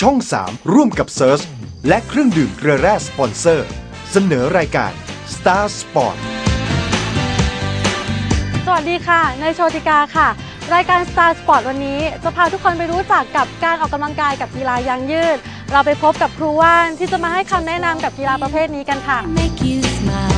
ช่อง 3 ร่วมกับเซิร์ชและเครื่องดื่มเกลือแร่สปอนเซอร์ เสนอรายการ Star Sport สวัสดีค่ะเนยโชติกาค่ะ รายการ Star Sport วันนี้ จะพาทุกคนไปรู้จักกับการออกกำลังกายกับกีฬายางยืด เราไปพบกับครูว่านที่จะมาให้คำแนะนำกับกีฬาประเภทนี้กันค่ะ make you smile.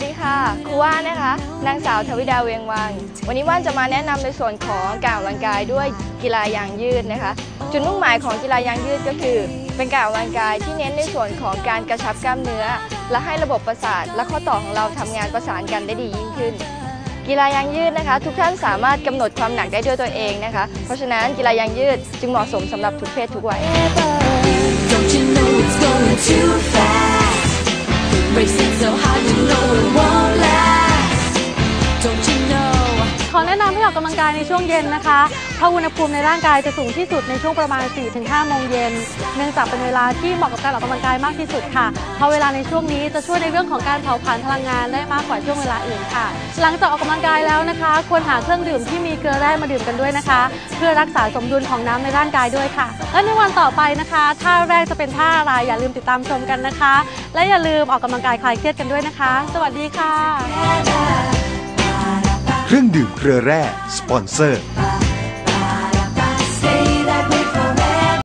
สวัสดีค่ะครูว่านนะคะ นางสาวทวิดาเวียงวัง วันนี้ว่านจะมาแนะนำในส่วนของการออกกำลังกายด้วยกีฬายางยืดนะคะ จุดมุ่งหมายของกีฬายางยืดก็คือ เป็นการออกกำลังกายที่เน้นในส่วนของการกระชับกล้ามเนื้อ และให้ระบบประสาท และข้อต่อของเราทำงานประสานกันได้ดียิ่งขึ้น กีฬายางยืดนะคะ ทุกท่านสามารถกำหนดความหนักได้ด้วยตัวเองนะคะ เพราะฉะนั้นกีฬายางยืดจึงเหมาะสมสำหรับทุกเพศทุกวัย อแนะนำให้ออกกำลังกายในช่วงเย็นนะคะเพราะอุณหภูมิในร่างกายจะสูงที่สุดในช่วงประมาณ 4-5 โมงเย็น เนื่องจากเป็นเวลาที่เหมาะกับการออกกำลังกายมากที่สุดค่ะ เพราะเวลาในช่วงนี้จะช่วยในเรื่องของการเผาผลาญพลังงานได้มากกว่าช่วงเวลาอื่นค่ะ หลังจากออกกำลังกายแล้วนะคะ ควรหาเครื่องดื่มที่มีเกลือแร่มาดื่มกันด้วยนะคะ เพื่อรักษาสมดุลของน้ำในร่างกายด้วยค่ะ และในวันต่อไปนะคะท่าแรกจะเป็นท่าอะไรอย่าลืมติดตามชมกันนะคะ และอย่าลืมออกกำลังกายคลายเครียดกันด้วยนะคะ สวัสดีค่ะ เครื่องดื่มเครือแร่ สปอนเซอร์